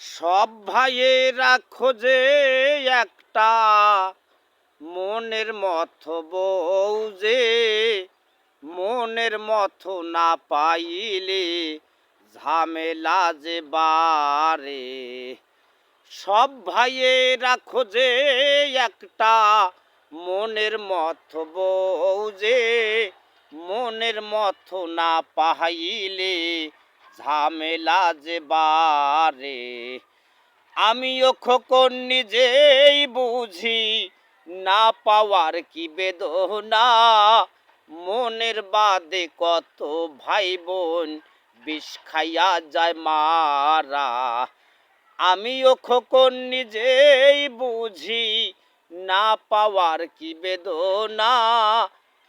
সব ভাইয়েরা খোঁজে একটা, মনের মতো বউ যে, মনের মতো না পাইলে ঝামেলা যে বারে সব ভাইয়েরা খোঁজে একটা, মনের মতো বউ যে, মনের মতো না পাইলে ঝামেলা যে বারে, আমিও খোকন নিজেই বুঝি, না পাওয়ার কি বেদনা? মনের বাদে কত ভাই বোন বিষ খাইয়া যায় মারা। আমিও খোকন নিজেই বুঝি, না পাওয়ার কি বেদনা?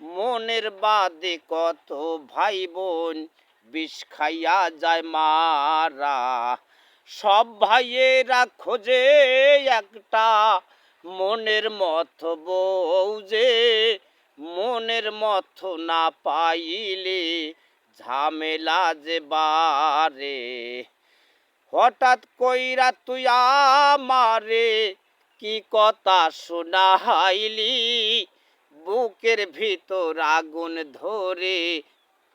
মনের বাদে কত ভাই বোন বিষ খাইয়া যায় মারা। সব ভাইয়েরা খোঁজে একটা মনের মত বউ যে, মনের মতো না পাইলে ঝামেলা যে বারে। হঠাৎ কইরা তুই আমারে কি কথা শোনাইলি? বুকের ভিতর আগুন ধরে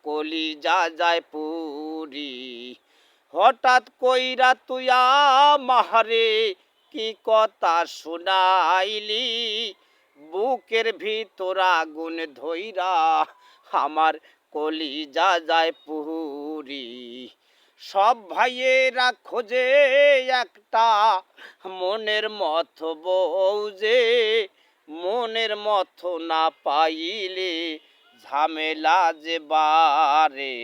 কলি যা যায় পুরি। হঠাৎ কইরা তুই আমারে কি কথা শোনাইলি? বুকের ভিতর আগুন ধইরা আমার কলি যা যায় পুরি। সব ভাইয়েরা খোঁজে একটা মনের মত বউ যে, মনের মত না পাইলে ঝামেলা যে বারে,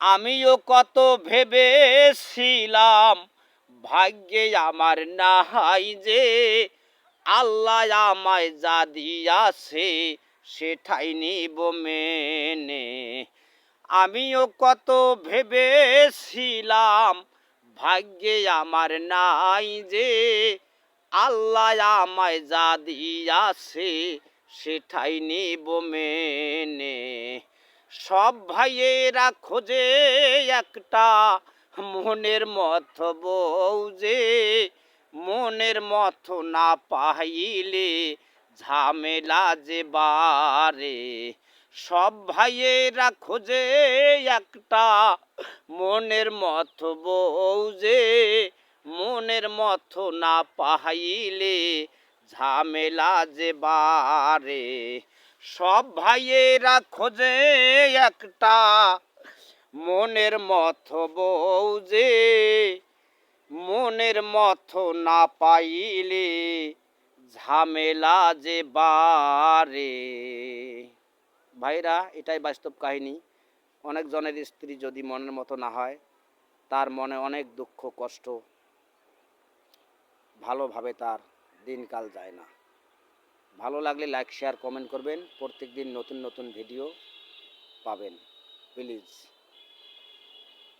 আমিও কত ভেবেছিলাম, ভাগ্যে আমার নাহাই যে আল্লাহ আমায় যা দিয়াছে সেটাই নিব মেনে। আমিও কত ভেবেছিলাম, ভাগ্যে আমার নাই যে আল্লাহ আমায় যা দিয়াছে সেটাই নিব মেনে। সব ভাইয়েরা খোঁজে একটা মনের মতো বউ যে, মনের মতো না পাইলে ঝামেলা যে বারে। সব ভাইয়েরা খোঁজে একটা মনের মতো বউ যে, মনের মতো না পাইলে ঝামেলা যে বারে, সব ভাইয়েরা খোঁজে একটা মনের মত বউ যে, মনের মতো না পাইলে ঝামেলা যে বারে। ভাইরা, এটাই বাস্তব কাহিনী। অনেকজনের স্ত্রী যদি মনের মতো না হয়, তার মনে অনেক দুঃখ, কষ্ট ভালোভাবে তার দিনকাল যায় না। ভালো লাগলে লাইক শেয়ার কমেন্ট করবেন। প্রত্যেক দিন নতুন নতুন ভিডিও পাবেন। প্লিজ